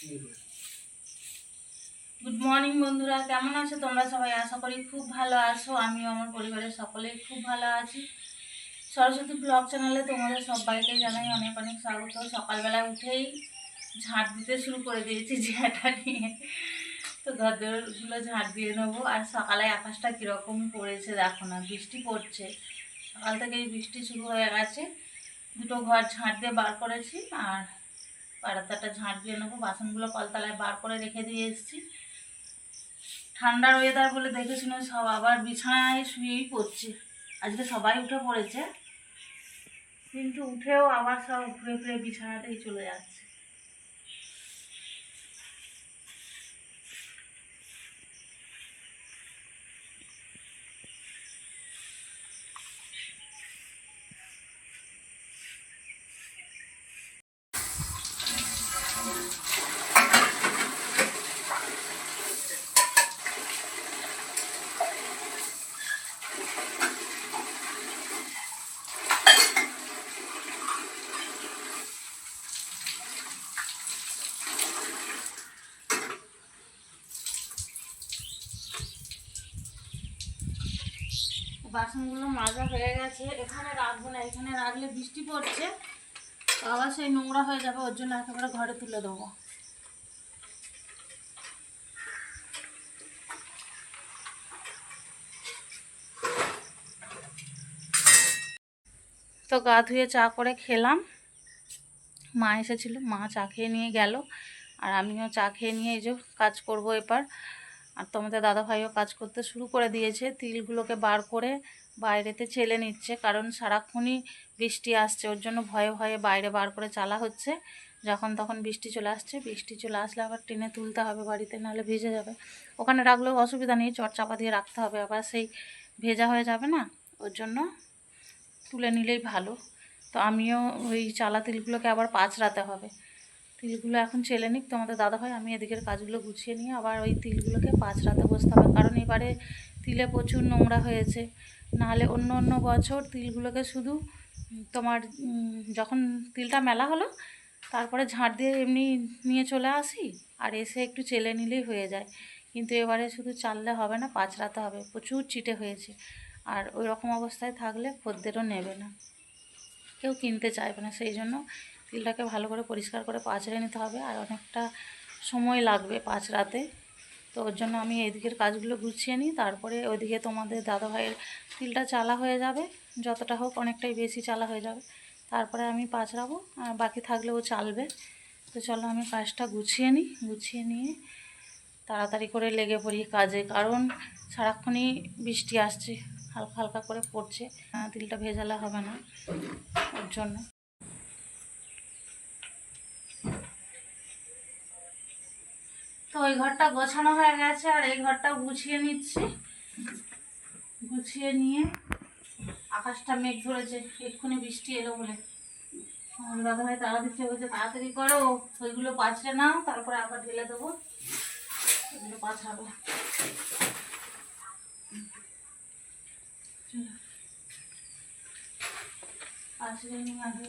Good morning বন্ধুরা। কেমন আছো তোমরা সবাই? আশা করি খুব ভালো আছো। আমিও আমার পরিবারের সকলেই খুব ভালো আছি। সরস্বতী ব্লগ চ্যানেলে তোমাদের সবাইকে জানাই অনেক অনেক স্বাগত। সকালবেলা উঠেই ঝাঁট দিতে শুরু করে দিয়েছি ঝেঁটা নিয়ে। তো ঘরগুলো ঝাঁট দিয়ে নেব। আর সকালে আকাশটা কীরকম পড়েছে দেখো না, বৃষ্টি পড়ছে। সকাল থেকেই বৃষ্টি শুরু হয়ে গেছে। দুটো ঘর ঝাঁট দিয়ে বার করেছি। আর পাড়াতাটা ঝাঁট দিয়ে নেব, বাসনগুলো কলতলায় বার করে রেখে দিয়ে এসেছি। ঠান্ডার ওয়েদার বলে দেখে শুনে সব আবার বিছানায় শুয়েই পড়ছে। আজকে সবাই উঠে পড়েছে, কিন্তু উঠেও আবার সব ঘুরে ফিরে বিছানাতেই চলে যাচ্ছে। বাসনগুলো মাজা হয়ে গেছে। এখানে রাখব না, এখানে রাখলে বৃষ্টি পড়ছে। আবার সেই নোংরা হয়ে যাবে, ওর জন্য একেবারে ঘরে তুলে দেবো। তো গা ধুয়ে চা করে খেলাম। মা এসেছিল, মা চা খেয়ে নিয়ে গেল। আর আমিও চা খেয়ে নিয়ে এই যে কাজ করব এবার আর তোমাদের দাদাভাইও কাজ করতে শুরু করে দিয়েছে, তিলগুলোকে বার করে বাইরেতে চেলে নিচ্ছে, কারণ সারাক্ষণই বৃষ্টি আসছে। ওর জন্য ভয়ে ভয়ে বাইরে বার করে চালা হচ্ছে। যখন তখন বৃষ্টি চলে আসছে, বৃষ্টি চলে আসলে আবার টেনে তুলতে হবে বাড়িতে, নাহলে ভিজে যাবে। ওখানে রাখলেও অসুবিধা নেই, চট চাপা দিয়ে রাখতে হবে, আবার সেই ভেজা হয়ে যাবে না, ওর জন্য তুলে নিলেই ভালো। তো আমিও ওই চালা তিলগুলোকে আবার পাঁচড়াতে হবে। তিলগুলো এখন চেলে নিক, তোমাদের দাদা ভাই, আমি এদিকের কাজগুলো গুছিয়ে নিয়ে আবার ওই তিলগুলোকে পাঁচড়াতে বসতে হবে। কারণ এবারে তিলে প্রচুর নোংরা হয়েছে। নাহলে অন্য অন্য বছর তিলগুলোকে শুধু তোমার যখন তিলটা মেলা হলো, তারপরে ঝাঁট দিয়ে এমনি নিয়ে চলে আসি, আর এসে একটু চেলে নিলেই হয়ে যায়। কিন্তু এবারে শুধু চাললে হবে না, পাঁচড়াতে হবে, প্রচুর চিটে হয়েছে। আর ওই রকম অবস্থায় থাকলে খদ্দেরও নেবে না। কেউ কিনতে চাইবে না, সেই জন্য তিলটাকে ভালো করে পরিষ্কার করে পাঁচড়ে নিতে হবে, আর অনেকটা সময় লাগবে পাঁচড়াতে। তো ওর জন্য আমি এদিকের কাজগুলো গুছিয়ে নিই, তারপরে ওইদিকে তোমাদের দাদা ভাইয়ের তিলটা চালা হয়ে যাবে, যতটা হোক অনেকটাই বেশি চালা হয়ে যাবে। তারপরে আমি পাঁচড়াবো, আর বাকি থাকলে ও চালবে। তো চলো আমি কাজটা গুছিয়ে নিই, গুছিয়ে নিয়ে তাড়াতাড়ি করে লেগে পড়ি কাজে, কারণ সারাক্ষণই বৃষ্টি আসছে, হালকা হালকা করে পড়ছে। তিলটা ভেজালে হবে না, ওর জন্য। তো ওই ঘরটা গোছানো হয়ে গেছে, আর এই ঘরটা গুছিয়ে নিচ্ছি। গুছিয়ে নিয়ে আকাশটা মেঘ ধরেছে, এক্ষুনি বৃষ্টি এলো বলে। আমার দাদা ভাই তাড়া দিচ্ছে, বলছে, তাড়াতাড়ি করো, ওইগুলো পাছড়ে নাও, তারপরে আবার ঢেলে দেবো। ওইগুলো পাছাবো। পাছড়ে নিয়ে আগে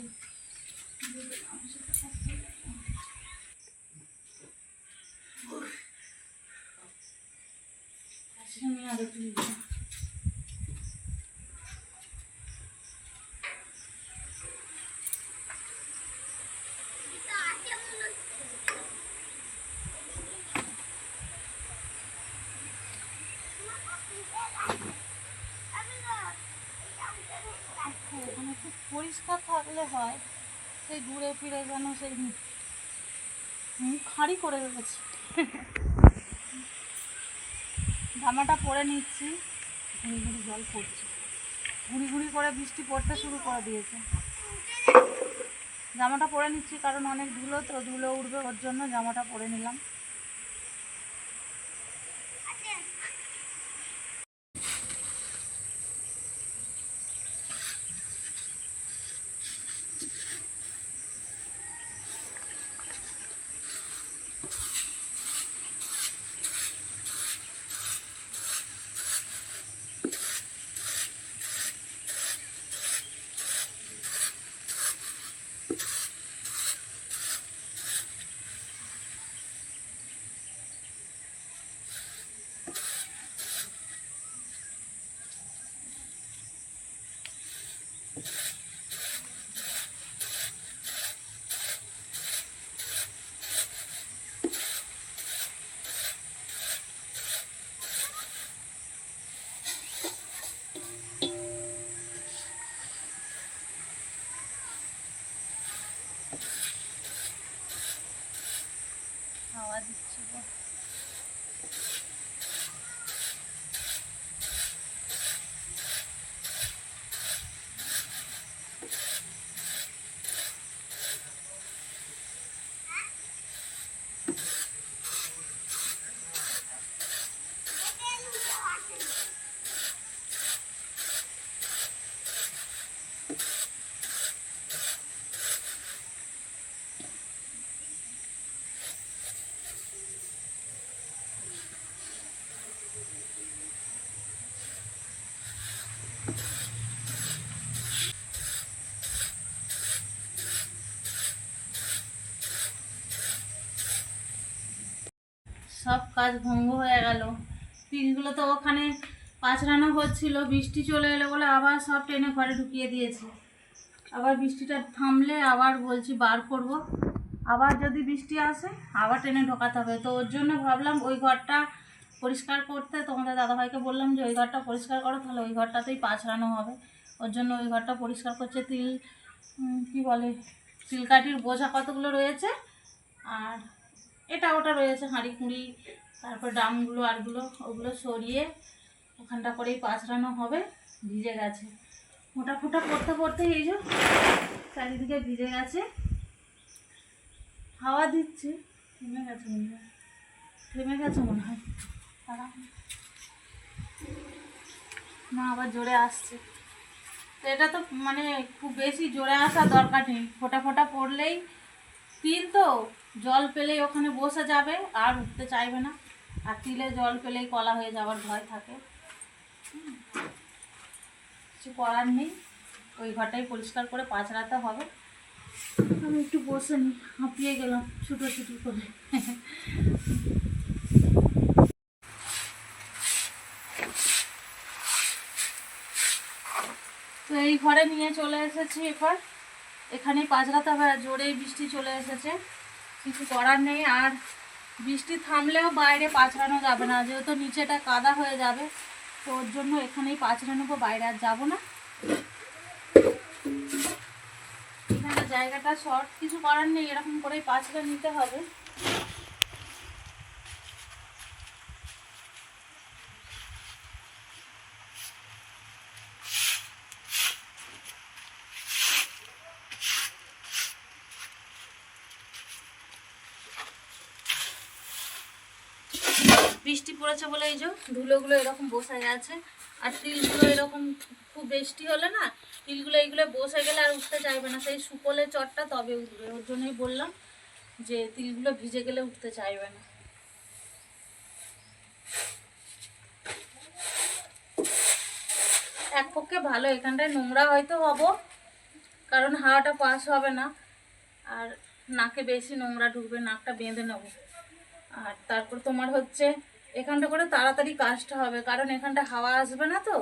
তুলবো খুব পরিষ্কার থাকলে হয় সেই ঘুরে ফিরে যেন সেই মুখ খাঁড়ি করে রেখেছি। জামাটা পরে নিচ্ছি। ঘুরি ঘুরি জল পড়ছে। ঘুরি ঘুরি করে বৃষ্টি পড়তে শুরু করে দিয়েছে। জামাটা পরে নিচ্ছি কারণ অনেক ধুলো তো, ধুলো উঠবে ওর জন্য জামাটা পরে নিলাম। হাওয়া দিচ্ছে গো। সব কাজ ভঙ্গ হয়ে গেল। তিলগুলো তো ওখানে পাঁচরানো হচ্ছিল, বৃষ্টি চলে এলো বলে আবার সব টেনে ঘরে ঢুকিয়ে দিয়েছে। আবার বৃষ্টিটা থামলে আবার বলছি বার করব। আবার যদি বৃষ্টি আসে, আবার টেনে ঢোকাতে হবে। তো ওর জন্য ভাবলাম ওই ঘরটা পরিষ্কার করতে, তোমাদের দাদাভাইকে বললাম যে ওই ঘরটা পরিষ্কার করো, তাহলে ওই ঘরটাতেই পাঁচরানো হবে। ওর জন্য ওই ঘরটা পরিষ্কার করছে তিল কি বলে, তিলকাঠির বোঝা কতগুলো রয়েছে, আর এটা ওটা রয়েছে, হাঁড়ি কুঁড়ি তারপর ড্রামগুলো আরগুলো, ওগুলো সরিয়ে ওখানটা করেই পাঁচড়ানো হবে, ভিজে গেছে। মোটা ফোটা করতে করতে এই যে চারিদিকে ভিজে গেছে। হাওয়া দিচ্ছে। থেমে গেছে মনে হয়। থেমে গেছে মনে হয়। না, আবার জোরে আসছে। তো এটা তো মানে খুব বেশি জোরে আসার দরকার নেই। ফোটা ফোটা পড়লেই তিল তো, জল পেলেই ওখানে বসে যাবে, আর উঠতে চাইবে না। আর তিলে জল পেলেই কলা হয়ে যাওয়ার ভয় থাকে। কিছু করার নেই। ওই ঘরটাই পরিষ্কার করে পাঁচড়াতে হবে। আমি একটু বসে নিই হাঁপিয়ে গেলাম ছুটো ছুটি করে। তো এই ঘরে নিয়ে চলে এসেছি এবার। এখানেই পাঁচরাতে হবে আর জোরেই বৃষ্টি চলে এসেছে। কিছু করার নেই আর বৃষ্টি থামলেও বাইরে পাছড়ানো যাবে না, যেহেতু নিচেটা কাদা হয়ে যাবে, তো ওর জন্য এখানেই পাঁচড়ে নেব বাইরে আর যাব না। জায়গাটা শর্ট কিছু করার নেই, এরকম করেই পাঁচড়ে নিতে হবে বৃষ্টি পড়েছে বলে এই যে ধুলোগুলো এরকম বসে গেছে। আর তিলগুলো এরকম খুব বৃষ্টি হলে না, তিলগুলো এইগুলো বসে গেলে আর উঠতে চাইবে না। সেই সুকলে চটটা তবে উঠবে। ওর জন্যই বললাম যে তিলগুলো ভিজে গেলে উঠতে চাইবে না। এক পক্ষে ভালো, এখানটায় নোংরা হয়তো হব, কারণ হাওয়াটা পাস হবে না। আর নাকে বেশি নোংরা ঢুকবে, নাকটা বেঁধে নেব। আর তারপর তোমার হচ্ছে এখানটা করে তাড়াতাড়ি কাজটা হবে, কারণ এখানটা হাওয়া আসবে না তো,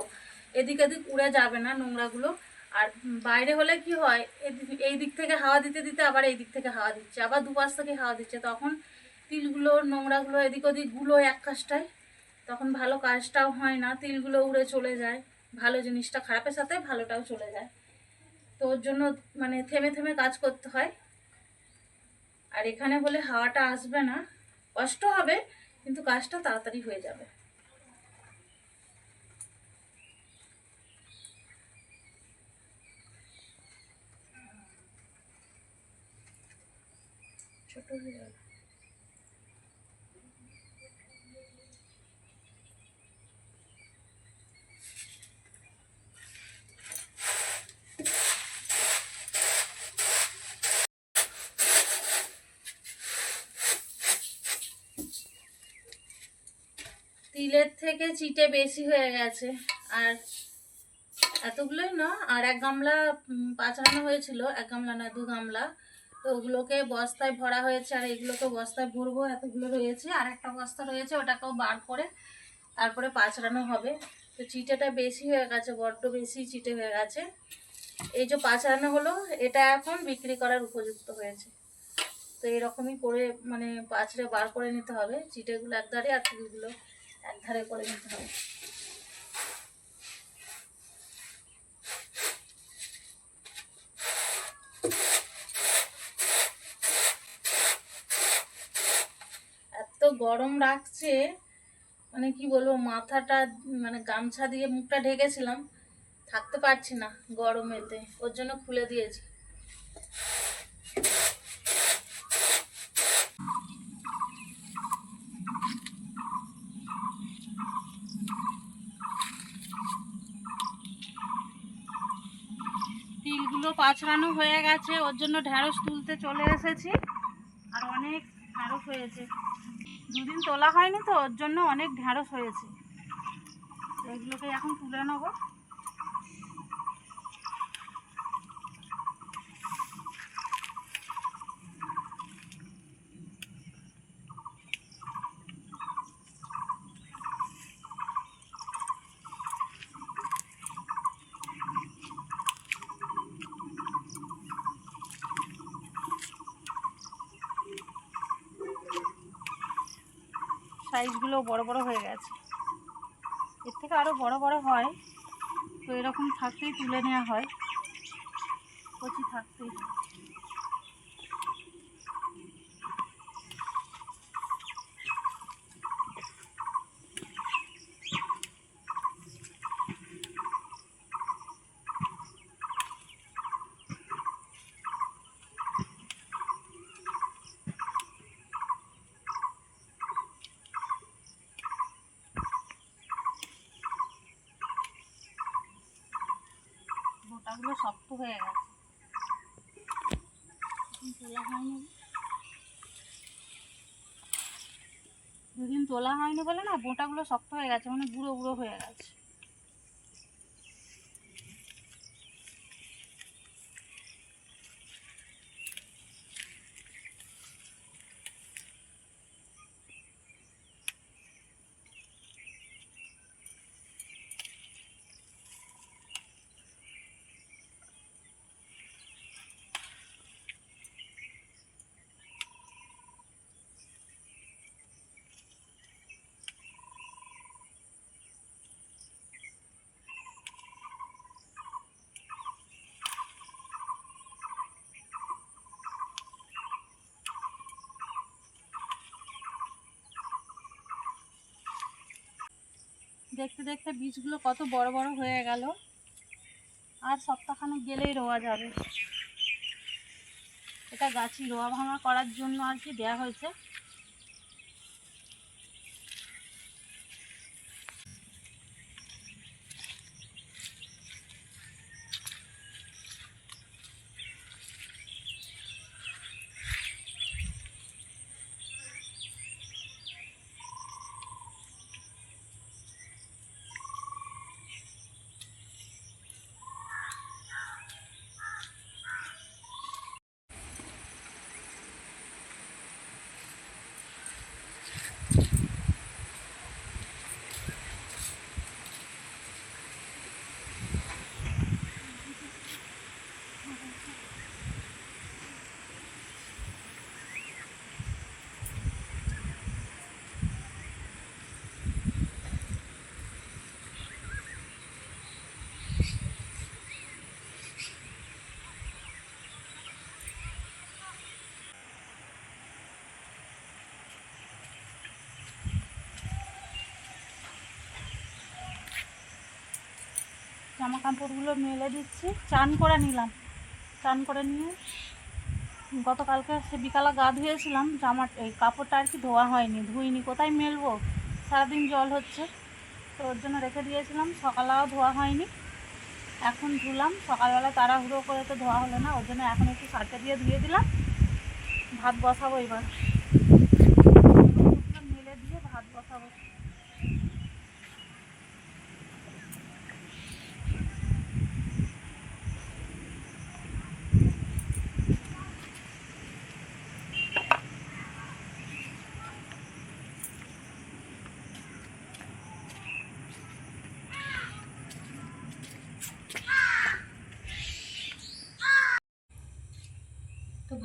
এদিক এদিক উড়ে যাবে না নোংরাগুলো। আর বাইরে হলে কি হয় এই দিক থেকে হাওয়া দিতে দিতে আবার এই দিক থেকে হাওয়া দিচ্ছে, আবার দুপাশ থেকে হাওয়া দিচ্ছে। তখন তিলগুলো, নোংরাগুলো এদিক ওদিকগুলো এক কাজটায়, তখন ভালো কাজটাও হয় না, তিলগুলো উড়ে চলে যায়। ভালো জিনিসটা খারাপের সাথে ভালোটাও চলে যায়। তো ওর জন্য মানে থেমে থেমে কাজ করতে হয়। আর এখানে হলে হাওয়াটা আসবে না। কষ্ট হবে কিন্তু কাজটা তাড়াতাড়ি হয়ে যাবে। ছোট হয়ে তিলের থেকে চিটে বেশি হয়ে গেছে। আর এতগুলোই না, আর এক গামলা পাচানো হয়েছিল, এক গামলা না দু গামলা। তো ওগুলোকে বস্তায় ভরা হয়েছে, আর এগুলোকে বস্তায় ভরবো, এতগুলো রয়েছে। আর একটা বস্তা রয়েছে, ওটাকেও বার করে তারপরে পাচড়ানো হবে। তো চিটেটা বেশি হয়ে গেছে, বড্ড বেশি চিটে হয়ে গেছে। এই যে পাচড়ানো হলো, এটা এখন বিক্রি করার উপযুক্ত হয়েছে। তো এরকমই করে মানে পাচড়ে বার করে নিতে হবে, চিটেগুলো একধারে আর তিলগুলো একধারে করে নিতে হবে। এত গরম লাগছে মানে কি বলব, মাথাটা মানে গামছা দিয়ে মুখটা ঢেকেছিলাম, থাকতে পারছি না গরমেতে, ওর জন্য খুলে দিয়েছি। পাছড়ানো হয়ে গেছে, ওর জন্য ঢ্যাঁড়স তুলতে চলে এসেছি। আর অনেক ঢ্যাঁড়স হয়েছে। দুদিন তোলা হয়নি তো, ওর জন্য অনেক ঢ্যাঁড়স হয়েছে। এগুলোকে এখন তুলে নেব। সাইজগুলো বড় বড় হয়ে গেছে। এর থেকে আরও বড় বড় হয়, তো এরকম থাকতেই তুলে নেওয়া হয়। কচি থাকতেই গোটাগুলো শক্ত হয়ে গেছে। তোলা হয়নি। দুদিন তোলা হয়নি বলে না, বোঁটাগুলো শক্ত হয়ে গেছে মানে গুঁড়ো গুঁড়ো হয়ে গেছে। দেখতে দেখতে বীজগুলো কত বড় বড় হয়ে গেল। আর সপ্তাহখানে গেলেই রোয়া যাবে। এটা গাছি রোয়া ভাঙা করার জন্য আর কি দেওয়া হয়েছে। জামা কাপড়গুলো মেলে দিচ্ছি। চান করে নিলাম। চান করে নিয়ে গতকালকে সে বিকালে গা ধুয়েছিলাম জামা এই কাপড়টা আর কি ধোয়া হয়নি, ধুইনি, কোথায় মেলবো? সারাদিন জল হচ্ছে, তো ওর জন্য রেখে দিয়েছিলাম, সকালেও ধোয়া হয়নি। এখন ধুলাম সকালবেলা তাড়াহুড়ো করে তো ধোয়া হলো না, ওর জন্য এখন একটু সার্টে দিয়ে ধুয়ে দিলাম। ভাত বসাবো এবার।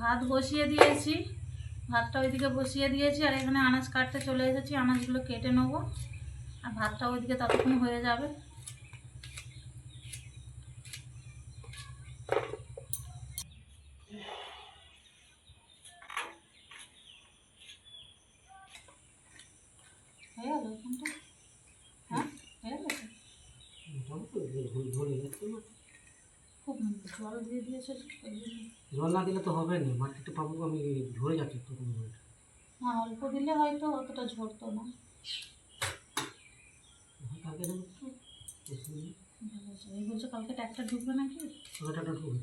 ভাত বসিয়ে দিয়েছি। ভাতটা ওইদিকে বসিয়ে দিয়েছি আর এখানে আনাজ কাটতে চলে এসেছি। আনাজগুলো কেটে নেব। আর ভাতটা ওইদিকে ততক্ষণ হয়ে যাবে। হ্যাঁ, খুব জল দিয়ে দিয়েছে। জল না দিলে তো হবে না মাটিতে পাবো আমি ঝরে যাচ্ছি তো কোনো মনে না অল্প দিলে হয়তো অতটা ঝরতো না। কালকে আছে। এই বলছো কালকে ট্র্যাক্টর ঢুকবে নাকি? ট্র্যাক্টর ঢুকবে।